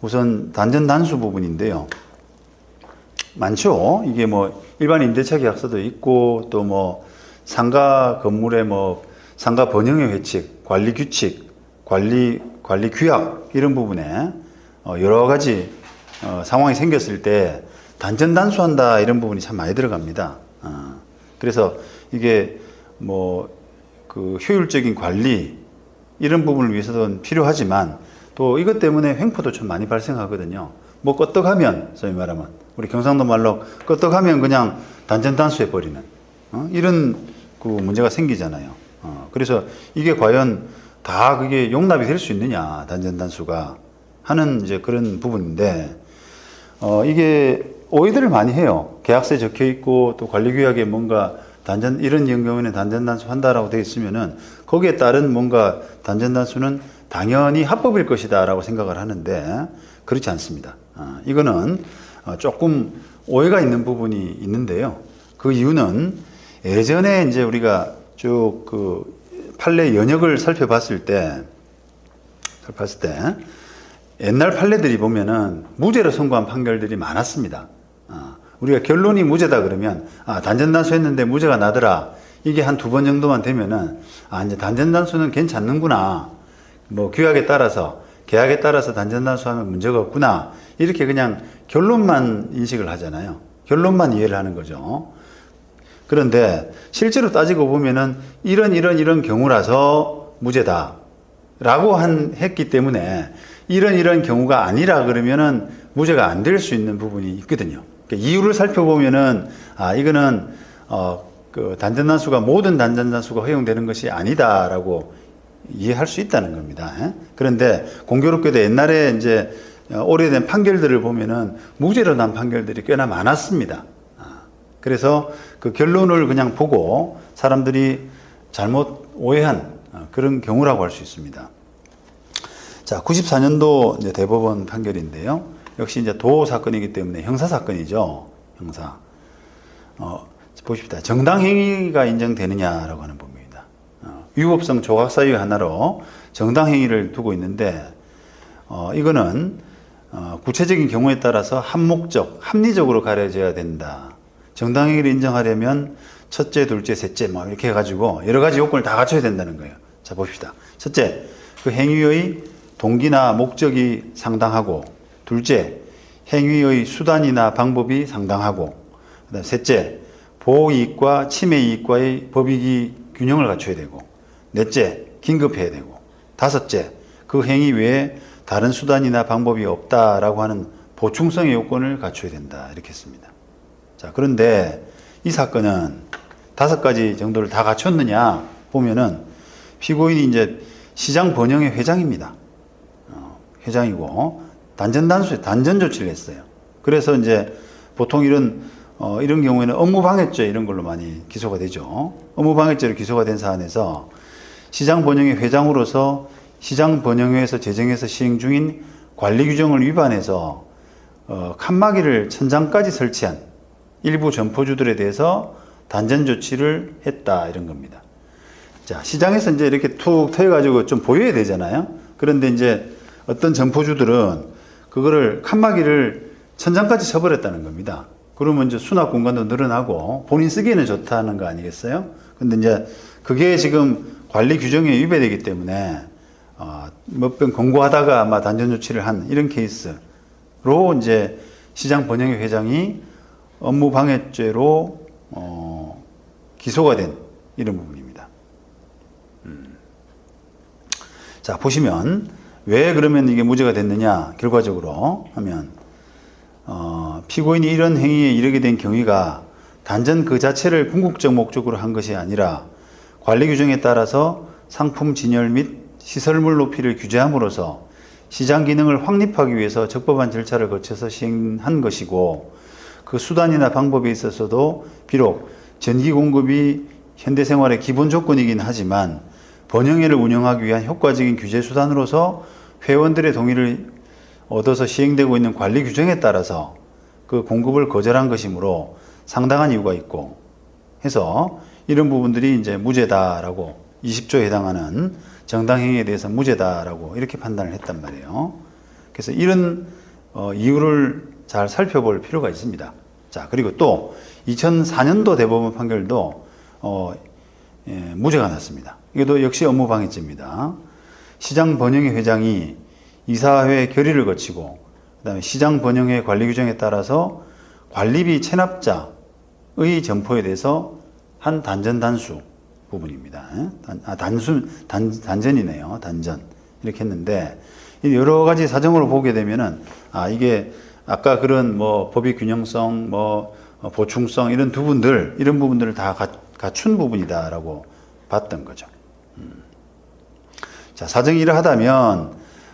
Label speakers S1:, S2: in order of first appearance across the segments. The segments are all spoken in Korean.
S1: 우선 단전 단수 부분인데요. 많죠. 이게 뭐 일반 임대차 계약서도 있고 또 뭐 상가 건물의 뭐 상가 번영의 회칙, 관리 규칙, 관리 관리 규약 이런 부분에 어 여러 가지 어 상황이 생겼을 때 단전 단수한다 이런 부분이 참 많이 들어갑니다. 어 그래서 이게 뭐 그 효율적인 관리 이런 부분을 위해서는 필요하지만 또 이것 때문에 횡포도 좀 많이 발생하거든요. 뭐 껐떡하면 소위 말하면 우리 경상도 말로 껐떡하면 그냥 단전 단수해 버리는 어? 이런 그 문제가 생기잖아요. 어, 그래서 이게 과연 다 그게 용납이 될 수 있느냐 단전 단수가 하는 이제 그런 부분인데 어, 이게 오해들을 많이 해요. 계약서에 적혀 있고 또 관리규약에 뭔가 단전 이런 경우에는 단전 단수 한다라고 되어 있으면은 거기에 따른 뭔가 단전 단수는 당연히 합법일 것이다라고 생각을 하는데 그렇지 않습니다. 아, 이거는 어, 조금 오해가 있는 부분이 있는데요. 그 이유는 예전에 이제 우리가 쭉 그 판례 연역을 살펴봤을 때 살펴봤을 때 옛날 판례들이 보면은 무죄로 선고한 판결들이 많았습니다. 아, 우리가 결론이 무죄다 그러면 아, 단전단수했는데 무죄가 나더라. 이게 한 두 번 정도만 되면은 아 이제 단전단수는 괜찮는구나. 뭐 규약에 따라서 계약에 따라서 단전단수하면 문제가 없구나. 이렇게 그냥 결론만 인식을 하잖아요. 결론만 이해를 하는 거죠. 그런데 실제로 따지고 보면은 이런 이런 이런 경우라서 무죄다. 라고 한, 했기 때문에 이런 이런 경우가 아니라 그러면은 무죄가 안 될 수 있는 부분이 있거든요. 그러니까 이유를 살펴보면은 아, 이거는 어, 그 단전단수가 모든 단전단수가 허용되는 것이 아니다라고 이해할 수 있다는 겁니다. 예? 그런데 공교롭게도 옛날에 이제 어, 오래된 판결들을 보면은 무죄로 난 판결들이 꽤나 많았습니다. 아, 그래서 그 결론을 그냥 보고 사람들이 잘못 오해한 어, 그런 경우라고 할 수 있습니다. 자, 94년도 이제 대법원 판결인데요. 역시 이제 도 사건이기 때문에 형사 사건이죠. 형사. 어, 보십시다. 정당 행위가 인정되느냐라고 하는. 어, 위법성 조각 사유 하나로 정당 행위를 두고 있는데 어, 이거는 어, 구체적인 경우에 따라서 합목적, 합리적으로 가려져야 된다. 정당 행위를 인정하려면 첫째, 둘째, 셋째 뭐 이렇게 해가지고 여러 가지 요건을 다 갖춰야 된다는 거예요. 자 봅시다. 첫째, 그 행위의 동기나 목적이 상당하고, 둘째, 행위의 수단이나 방법이 상당하고, 그다음 셋째, 보호 이익과 침해 이익과의 법익이 균형을 갖춰야 되고, 넷째, 긴급해야 되고, 다섯째, 그 행위 외에 다른 수단이나 방법이 없다라고 하는 보충성의 요건을 갖춰야 된다 이렇게 했습니다. 자 그런데 이 사건은 다섯 가지 정도를 다 갖췄느냐 보면은 피고인이 이제 시장 번영의 회장입니다. 어, 회장이고 단전 단수 단전 조치를 했어요. 그래서 이제 보통 이런 어, 이런 경우에는 업무방해죄 이런 걸로 많이 기소가 되죠. 업무방해죄로 기소가 된 사안에서 시장 번영의 회장으로서 시장 번영회에서 제정해서 시행 중인 관리 규정을 위반해서 어, 칸막이를 천장까지 설치한 일부 점포주들에 대해서 단전 조치를 했다 이런 겁니다. 자 시장에서 이제 이렇게 툭 트여가지고 좀 보여야 되잖아요. 그런데 이제 어떤 점포주들은 그거를 칸막이를 천장까지 쳐버렸다는 겁니다. 그러면 이제 수납 공간도 늘어나고 본인 쓰기에는 좋다는 거 아니겠어요? 근데 이제 그게 지금 관리 규정에 위배되기 때문에 어, 몇번 권고하다가 아마 단전 조치를 한 이런 케이스로 이제 시장 번영회 회장이 업무 방해죄로 어, 기소가 된 이런 부분입니다. 음. 자 보시면 왜 그러면 이게 무죄가 됐느냐 결과적으로 하면 어, 피고인이 이런 행위에 이르게 된 경위가 단전 그 자체를 궁극적 목적으로 한 것이 아니라 관리 규정에 따라서 상품 진열 및 시설물 높이를 규제함으로써 시장 기능을 확립하기 위해서 적법한 절차를 거쳐서 시행한 것이고 그 수단이나 방법에 있어서도 비록 전기 공급이 현대 생활의 기본 조건이긴 하지만 번영회를 운영하기 위한 효과적인 규제 수단으로서 회원들의 동의를 얻어서 시행되고 있는 관리 규정에 따라서 그 공급을 거절한 것이므로 상당한 이유가 있고 해서 이런 부분들이 이제 무죄다라고 20조에 해당하는 정당행위에 대해서 무죄다라고 이렇게 판단을 했단 말이에요. 그래서 이런 어, 이유를 잘 살펴볼 필요가 있습니다. 자, 그리고 또 2004년도 대법원 판결도 어, 예, 무죄가 났습니다. 이것도 역시 업무방해죄입니다. 시장 번영회 회장이 이사회 결의를 거치고 그다음에 시장 번영회 관리 규정에 따라서 관리비 체납자의 점포에 대해서 한 단전 단수 부분입니다. 예? 단, 아, 단순 단, 단전이네요. 단전 이렇게 했는데 이 여러 가지 사정으로 보게 되면은 아 이게 아까 그런 뭐 법의 균형성, 뭐 어, 보충성 이런 부분들 이런 부분들을 다 가, 갖춘 부분이다라고 봤던 거죠. 음. 자 사정이 이러하다면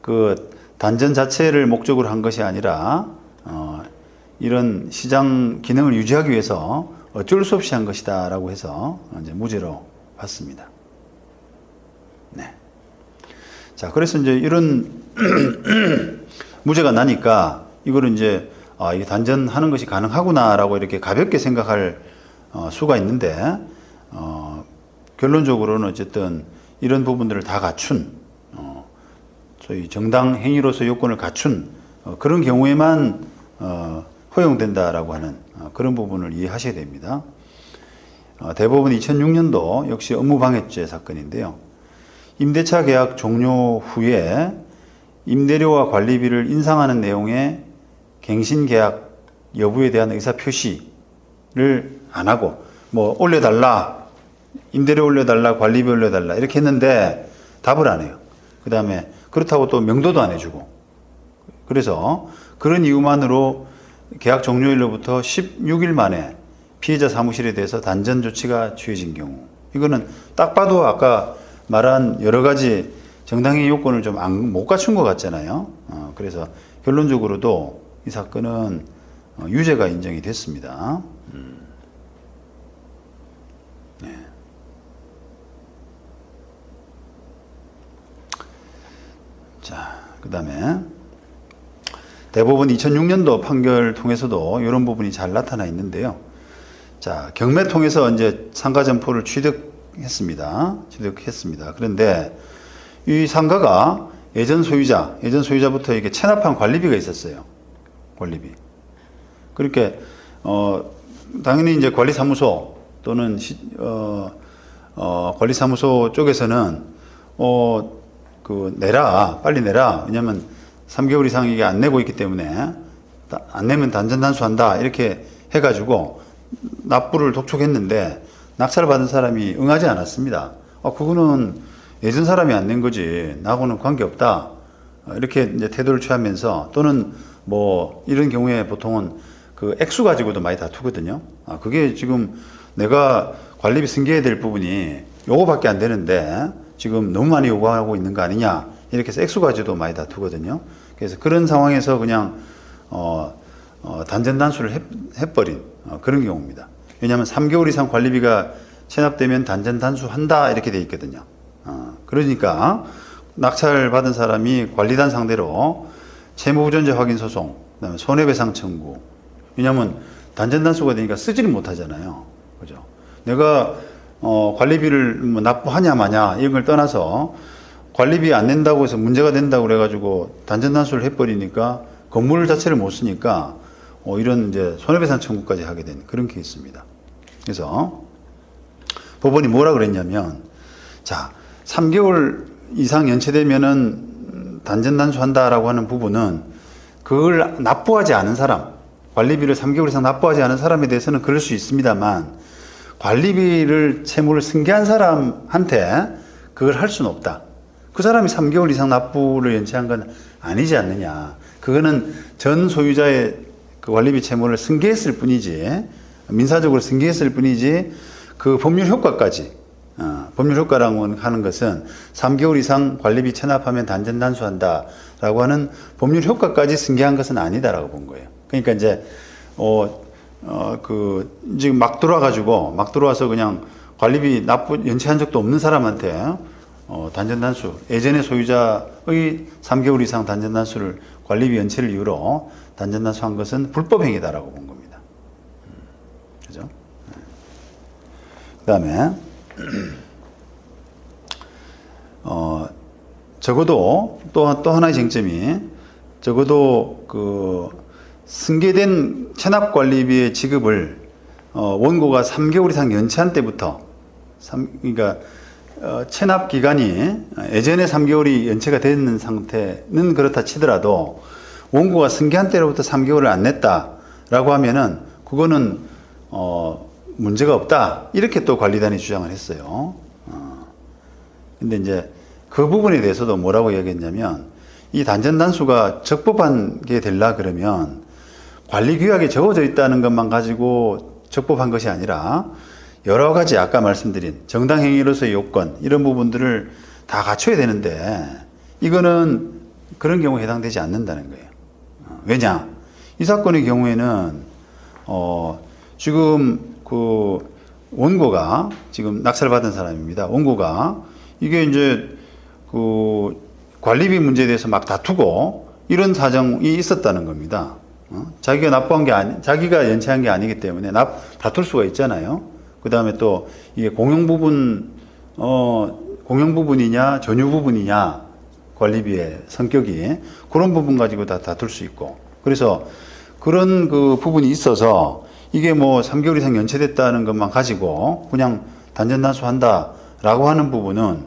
S1: 그 단전 자체를 목적으로 한 것이 아니라 어, 이런 시장 기능을 유지하기 위해서 어쩔 수 없이 한 것이다 라고 해서 이제 무죄로 봤습니다. 네. 자, 그래서 이제 이런 무죄가 나니까 이거를 이제 아, 이게 단전하는 것이 가능하구나라고 이렇게 가볍게 생각할 어, 수가 있는데 어, 결론적으로는 어쨌든 이런 부분들을 다 갖춘 어, 소위 정당 행위로서 요건을 갖춘 어, 그런 경우에만 어, 허용된다라고 하는 어, 그런 부분을 이해하셔야 됩니다. 어, 대법원 2006년도 역시 업무방해죄 사건인데요. 임대차 계약 종료 후에 임대료와 관리비를 인상하는 내용의 갱신 계약 여부에 대한 의사 표시를 안 하고 뭐 올려달라 임대료 올려달라 관리비 올려달라 이렇게 했는데 답을 안 해요. 그 다음에 그렇다고 또 명도도 안 해주고 그래서 그런 이유만으로 계약 종료일로부터 16일 만에 피해자 사무실에 대해서 단전 조치가 취해진 경우 이거는 딱 봐도 아까 말한 여러 가지 정당의 요건을 좀 못 갖춘 것 같잖아요. 어, 그래서 결론적으로도 이 사건은 어, 유죄가 인정이 됐습니다. 음. 네. 자, 그 다음에 대법원 2006년도 판결 통해서도 이런 부분이 잘 나타나 있는데요. 자, 경매 통해서 이제 상가 점포를 취득했습니다. 취득했습니다. 그런데 이 상가가 예전 소유자, 예전 소유자부터 이게 체납한 관리비가 있었어요. 관리비. 그렇게 어 당연히 이제 관리사무소 또는 시, 어, 어 관리사무소 쪽에서는 어 그 내라 빨리 내라 왜냐면 3개월 이상 이게 안 내고 있기 때문에 안 내면 단전 단수한다 이렇게 해가지고 납부를 독촉했는데 낙찰을 받은 사람이 응하지 않았습니다. 어 그거는 예전 사람이 안 낸 거지 나하고는 관계 없다 이렇게 이제 태도를 취하면서 또는 뭐 이런 경우에 보통은 그 액수 가지고도 많이 다투거든요. 아 그게 지금 내가 관리비 승계해야 될 부분이 요거밖에 안 되는데 지금 너무 많이 요구하고 있는 거 아니냐 이렇게 해서 액수 가지고도 많이 다투거든요. 그래서 그런 상황에서 그냥 어, 어 단전 단수를 해, 해버린 어, 그런 경우입니다. 왜냐하면 3개월 이상 관리비가 체납되면 단전 단수 한다 이렇게 돼 있거든요. 어, 그러니까 낙찰 받은 사람이 관리단 상대로 채무부존재 확인 소송, 그다음에 손해배상 청구. 왜냐하면 단전단수가 되니까 쓰지를 못하잖아요. 그죠? 내가 어, 관리비를 뭐 납부하냐 마냐 이런 걸 떠나서 관리비 안 낸다고 해서 문제가 된다고 그래가지고 단전단수를 해버리니까 건물 자체를 못 쓰니까 어, 이런 이제 손해배상 청구까지 하게 된 그런 케이스입니다. 그래서 법원이 뭐라 그랬냐면 자 3개월 이상 연체되면은 단전 단수한다라고 하는 부분은 그걸 납부하지 않은 사람, 관리비를 3개월 이상 납부하지 않은 사람에 대해서는 그럴 수 있습니다만 관리비를 채무를 승계한 사람한테 그걸 할 수는 없다. 그 사람이 3개월 이상 납부를 연체한 건 아니지 않느냐. 그거는 전 소유자의 그 관리비 채무를 승계했을 뿐이지 민사적으로 승계했을 뿐이지 그 법률 효과까지 어, 법률 효과라고 하는 것은 3개월 이상 관리비 체납하면 단전 단수한다 라고 하는 법률 효과까지 승계한 것은 아니다라고 본 거예요. 그러니까 이제 어, 어, 그 지금 막 들어와가지고 막 들어와서 그냥 관리비 납부 연체한 적도 없는 사람한테 어, 단전 단수 예전의 소유자의 3개월 이상 단전 단수를 관리비 연체를 이유로 단전 단수 한 것은 불법 행위다라고 본 겁니다. 음, 그죠? 네. 그 다음에 어, 적어도 또, 또 하나의 쟁점이 적어도 그 승계된 체납 관리비의 지급을 어, 원고가 3개월 이상 연체한 때부터 삼, 그러니까 어, 체납 기간이 예전에 3개월이 연체가 되는 상태는 그렇다 치더라도 원고가 승계한 때로부터 3개월을 안 냈다라고 하면은 그거는 어, 문제가 없다 이렇게 또 관리단이 주장을 했어요. 어. 근데 이제 그 부분에 대해서도 뭐라고 얘기했냐면 이 단전 단수가 적법한 게 될라 그러면 관리 규약에 적어져 있다는 것만 가지고 적법한 것이 아니라 여러 가지 아까 말씀드린 정당 행위로서의 요건 이런 부분들을 다 갖춰야 되는데 이거는 그런 경우에 해당되지 않는다는 거예요. 어, 왜냐? 이 사건의 경우에는 어 지금 그 원고가 지금 낙찰받은 사람입니다. 원고가 이게 이제 그 관리비 문제에 대해서 막 다투고 이런 사정이 있었다는 겁니다. 어? 자기가 납부한 게 아니, 자기가 연체한 게 아니기 때문에 납, 다툴 수가 있잖아요. 그 다음에 또 이게 공용 부분, 어, 공용 부분이냐, 전유 부분이냐, 관리비의 성격이 그런 부분 가지고 다 다툴 수 있고. 그래서 그런 그 부분이 있어서 이게 뭐 3개월 이상 연체됐다는 것만 가지고 그냥 단전단수 한다라고 하는 부분은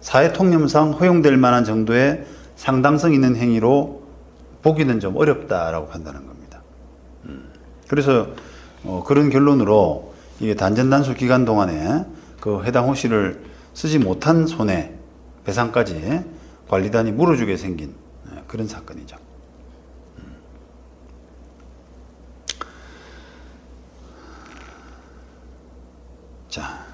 S1: 사회 통념상 허용될 만한 정도의 상당성 있는 행위로 보기는 좀 어렵다라고 판단한 겁니다. 음. 그래서 어, 그런 결론으로 이게 단전 단수 기간 동안에 그 해당 호시를 쓰지 못한 손해 배상까지 관리단이 물어주게 생긴 예, 그런 사건이죠. 음. 자,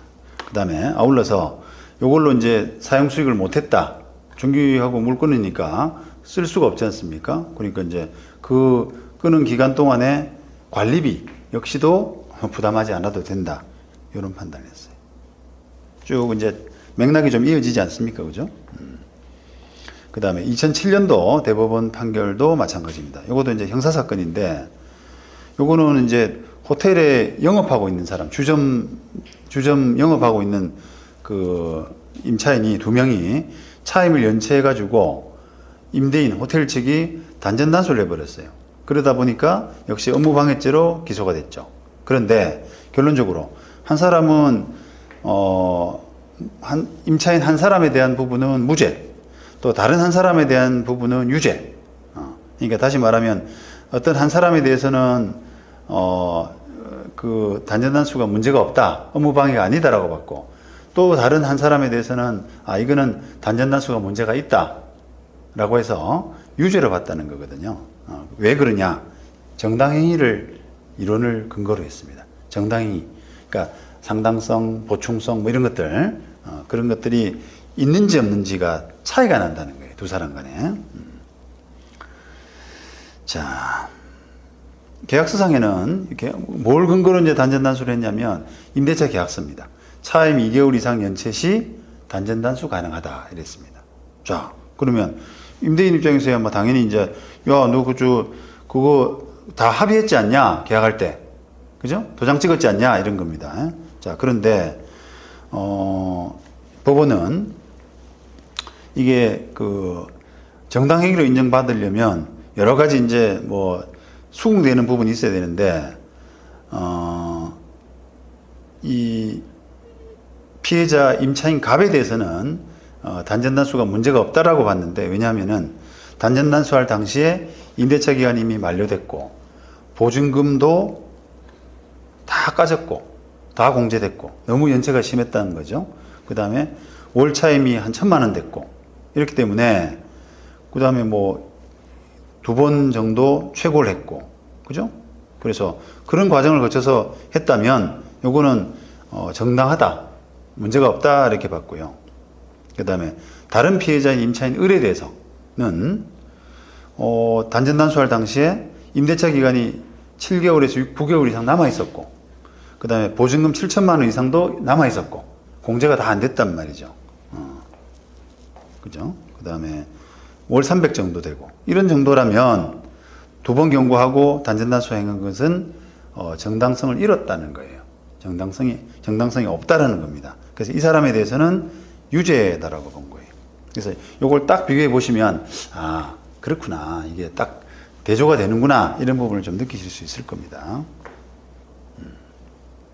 S1: 그 다음에 아울러서 이걸로 이제 사용 수익을 못했다. 중기하고 물 끊으니까 쓸 수가 없지 않습니까? 그러니까 이제 그 끊은 기간 동안에 관리비 역시도 부담하지 않아도 된다. 이런 판단을 했어요. 쭉 이제 맥락이 좀 이어지지 않습니까? 그죠? 그 다음에 2007년도 대법원 판결도 마찬가지입니다. 이것도 이제 형사사건인데, 요거는 이제 호텔에 영업하고 있는 사람, 주점, 주점 영업하고 있는 그 임차인이 두 명이 차임을 연체해가지고 임대인 호텔 측이 단전 단수를 해버렸어요. 그러다 보니까 역시 업무방해죄로 기소가 됐죠. 그런데 결론적으로 한 사람은 어 한 임차인 한 사람에 대한 부분은 무죄, 또 다른 한 사람에 대한 부분은 유죄. 어, 그러니까 다시 말하면 어떤 한 사람에 대해서는 어 그 단전 단수가 문제가 없다, 업무방해가 아니다라고 봤고 또 다른 한 사람에 대해서는 아 이거는 단전 단수가 문제가 있다라고 해서 유죄를 봤다는 거거든요. 어, 왜 그러냐? 정당행위를 이론을 근거로 했습니다. 정당행위, 그러니까 상당성, 보충성 뭐 이런 것들 어, 그런 것들이 있는지 없는지가 차이가 난다는 거예요. 두 사람 간에. 음. 자. 계약서상에는 이렇게 뭘 근거로 이제 단전 단수를 했냐면 임대차 계약서입니다. 차임 2개월 이상 연체 시 단전 단수 가능하다 이랬습니다. 자, 그러면 임대인 입장에서야 뭐 당연히 이제 야, 너 그저 그거 다 합의했지 않냐? 계약할 때. 그죠? 도장 찍었지 않냐? 이런 겁니다. 자, 그런데 어 법원은 이게 그 정당 행위로 인정받으려면 여러 가지 이제 뭐 수긍되는 부분이 있어야 되는데 어 이 피해자 임차인 갑에 대해서는 어, 단전단수가 문제가 없다라고 봤는데 왜냐하면은 단전단수할 당시에 임대차 기간이 이미 만료됐고 보증금도 다 까졌고 다 공제됐고 너무 연체가 심했다는 거죠. 그 다음에 월 차임이 한 천만 원 됐고 이렇기 때문에 그 다음에 뭐 두 번 정도 최고를 했고 그죠? 그래서 그런 과정을 거쳐서 했다면 요거는 어, 정당하다 문제가 없다 이렇게 봤고요. 그 다음에 다른 피해자인 임차인 을에 대해서는 어, 단전 단수할 당시에 임대차 기간이 7개월에서 9개월 이상 남아 있었고, 그 다음에 보증금 7천만 원 이상도 남아 있었고, 공제가 다 안 됐단 말이죠. 어. 그죠? 그 다음에 월 300 정도 되고, 이런 정도라면 두 번 경고하고 단전 단수행한 것은 어, 정당성을 잃었다는 거예요. 정당성이 정당성이 없다라는 겁니다. 그래서 이 사람에 대해서는 유죄다라고 본 거예요. 그래서 이걸 딱 비교해 보시면 아 그렇구나. 이게 딱 대조가 되는구나. 이런 부분을 좀 느끼실 수 있을 겁니다.